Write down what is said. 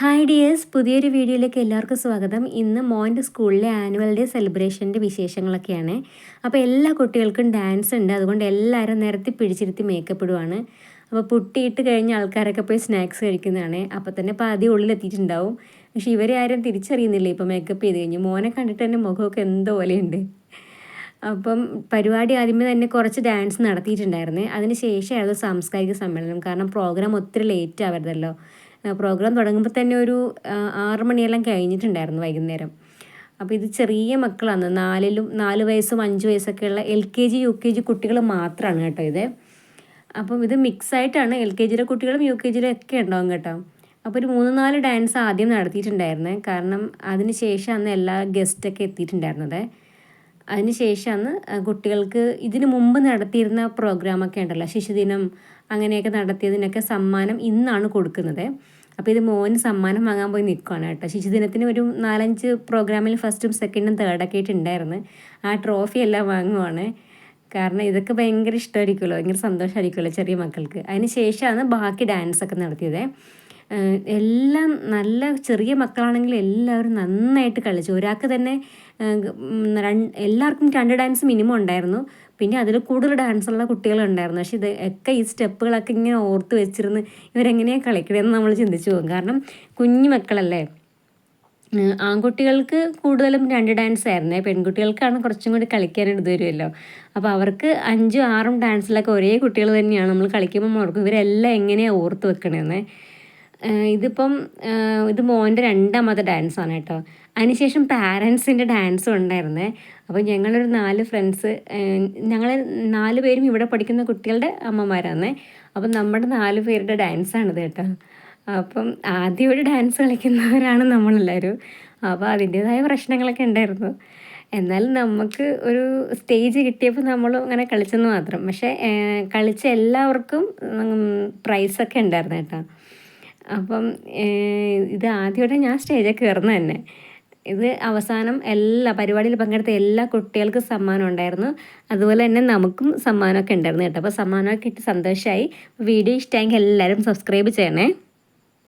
Hi dears പുതിയൊരു വീഡിയോയിലേക്ക് എല്ലാവർക്കും സ്വാഗതം. ഇന്ന് മോന്റെ സ്കൂളിലെ ആനുവൽ ഡേ സെലിബ്രേഷന്റെ വിശേഷങ്ങളൊക്കെയാണ്. അപ്പോൾ എല്ലാ കുട്ടികൾക്കും ഡാൻസ് ഉണ്ട്. അതുകൊണ്ട് എല്ലാവരും നിരത്തി പിടിച്ചിരുത്തി മേക്കപ്പ് ഇടുവാണ്. അപ്പോൾ പുട്ടിയിട്ട് കഴിഞ്ഞ ആൾക്കാരൊക്കെ പോയി സ്നാക്സ് കഴിക്കുന്നതാണ്. അപ്പോൾ തന്നെ പാതി ഉള്ളിലെത്തിയിട്ടുണ്ടാവും. പക്ഷേ ഇവരെ ആരും തിരിച്ചറിയുന്നില്ല. ഇപ്പോൾ മേക്കപ്പ് ചെയ്ത് കഴിഞ്ഞ്. മോനെ കണ്ടിട്ട് തന്നെ മുഖമൊക്കെ എന്തോ പോലെയുണ്ട്. അപ്പം പരിപാടി ആദ്യമേ തന്നെ കുറച്ച് ഡാൻസ് നടത്തിയിട്ടുണ്ടായിരുന്നു. അതിന് ശേഷമായിരുന്നു സാംസ്കാരിക സമ്മേളനം. കാരണം പ്രോഗ്രാം ഒത്തിരി ലേറ്റ് ആവരുതല്ലോ. പ്രോഗ്രാം തുടങ്ങുമ്പോൾ തന്നെ ഒരു ആറ് മണിയെല്ലാം കഴിഞ്ഞിട്ടുണ്ടായിരുന്നു വൈകുന്നേരം. അപ്പോൾ ഇത് ചെറിയ മക്കളാണ്. നാലിലും നാല് വയസ്സും അഞ്ച് വയസ്സൊക്കെയുള്ള L K G U K G കുട്ടികൾ മാത്രമാണ് കേട്ടോ ഇത്. അപ്പം ഇത് മിക്സ് ആയിട്ടാണ് എൽ കെ ജിയിലെ കുട്ടികളും യു കെ ജിയിലെ ഒക്കെ ഉണ്ടാവും കേട്ടോ. അപ്പോൾ ഒരു മൂന്ന് നാല് ഡാൻസ് ആദ്യം നടത്തിയിട്ടുണ്ടായിരുന്നേ. കാരണം അതിന് അന്ന് എല്ലാ ഗസ്റ്റൊക്കെ എത്തിയിട്ടുണ്ടായിരുന്നത്. അതിന് ശേഷമാണ് കുട്ടികൾക്ക് ഇതിന് മുമ്പ് നടത്തിയിരുന്ന പ്രോഗ്രാമൊക്കെ ഉണ്ടല്ലോ ശിശുദിനം അങ്ങനെയൊക്കെ നടത്തിയതിനൊക്കെ സമ്മാനം ഇന്നാണ് കൊടുക്കുന്നത്. അപ്പോൾ ഇത് മോന് സമ്മാനം വാങ്ങാൻ പോയി നിൽക്കുകയാണ് കേട്ടോ. ശിശുദിനത്തിന് ഒരു നാലഞ്ച് പ്രോഗ്രാമിൽ ഫസ്റ്റും സെക്കൻഡും തേർഡൊക്കെ ആയിട്ടുണ്ടായിരുന്നു. ആ ട്രോഫി എല്ലാം വാങ്ങുവാണ്. കാരണം ഇതൊക്കെ ഭയങ്കര ഇഷ്ടമായിരിക്കുമല്ലോ ഭയങ്കര സന്തോഷമായിരിക്കുമല്ലോ ചെറിയ മക്കൾക്ക്. അതിന് ശേഷമാണ് ബാക്കി ഡാൻസൊക്കെ നടത്തിയത്. എല്ലാം നല്ല ചെറിയ മക്കളാണെങ്കിൽ എല്ലാവരും നന്നായിട്ട് കളിച്ചു. ഒരാൾക്ക് തന്നെ എല്ലാവർക്കും രണ്ട് ഡാൻസ് മിനിമം ഉണ്ടായിരുന്നു. പിന്നെ അതിൽ കൂടുതൽ ഡാൻസുള്ള കുട്ടികളുണ്ടായിരുന്നു. പക്ഷേ ഇത് ഒക്കെ ഈ സ്റ്റെപ്പുകളൊക്കെ ഇങ്ങനെ ഓർത്ത് വെച്ചിരുന്ന് ഇവരെങ്ങനെയാണ് കളിക്കണമെന്ന് നമ്മൾ ചിന്തിച്ചു പോകും. കാരണം കുഞ്ഞു മക്കളല്ലേ? ആൺകുട്ടികൾക്ക് കൂടുതലും രണ്ട് ഡാൻസ് ആയിരുന്നേ. പെൺകുട്ടികൾക്കാണ് കുറച്ചും കൂടി കളിക്കാനായിട്ട് വരുമല്ലോ. അപ്പോൾ അവർക്ക് അഞ്ചും ആറും ഡാൻസിലൊക്കെ ഒരേ കുട്ടികൾ തന്നെയാണ് നമ്മൾ കളിക്കുമ്പോൾ ഓർക്കും. ഇവരെല്ലാം എങ്ങനെയാണ് ഓർത്ത് വെക്കണമെന്ന് ഇതിപ്പം ഇത് മോന്റെ രണ്ടാമത്തെ ഡാൻസ് ആണ് കേട്ടോ. അതിനുശേഷം പാരൻസിന്റെ ഡാൻസും ഉണ്ടായിരുന്നേ. അപ്പോൾ ഞങ്ങളൊരു നാല് ഫ്രണ്ട്സ് ഞങ്ങൾ നാല് പേരും ഇവിടെ പഠിക്കുന്ന കുട്ടികളുടെ അമ്മമാരാണ് അപ്പം നമ്മുടെ നാല് പേരുടെ ഡാൻസാണിത് കേട്ടോ. അപ്പം ആദ്യം ഒരു ഡാൻസ് കളിക്കുന്നവരാണ് നമ്മളെല്ലാവരും. അപ്പോൾ അതിന്റേതായ പ്രശ്നങ്ങളൊക്കെ ഉണ്ടായിരുന്നു. എന്നാലും നമുക്ക് ഒരു സ്റ്റേജ് കിട്ടിയപ്പോൾ നമ്മൾ അങ്ങനെ കളിച്ചെന്ന് മാത്രം. പക്ഷേ കളിച്ച എല്ലാവർക്കും പ്രൈസൊക്കെ ഉണ്ടായിരുന്നു കേട്ടോ. അപ്പം ഇത് ആദ്യമായിട്ട് ഞാൻ സ്റ്റേജിൽ കയറുന്നത് തന്നെ. ഇത് അവസാനം എല്ലാ പരിപാടിയിൽ പങ്കെടുത്ത എല്ലാ കുട്ടികൾക്കും സമ്മാനം ഉണ്ടായിരുന്നു. അതുപോലെ തന്നെ നമുക്കും സമ്മാനമൊക്കെ ഉണ്ടായിരുന്നു കേട്ടോ. അപ്പോൾ സമ്മാനമൊക്കെ കിട്ടി സന്തോഷമായി വീഡിയോ ഇഷ്ടമായെങ്കിൽ എല്ലാവരും സബ്സ്ക്രൈബ് ചെയ്യണേ.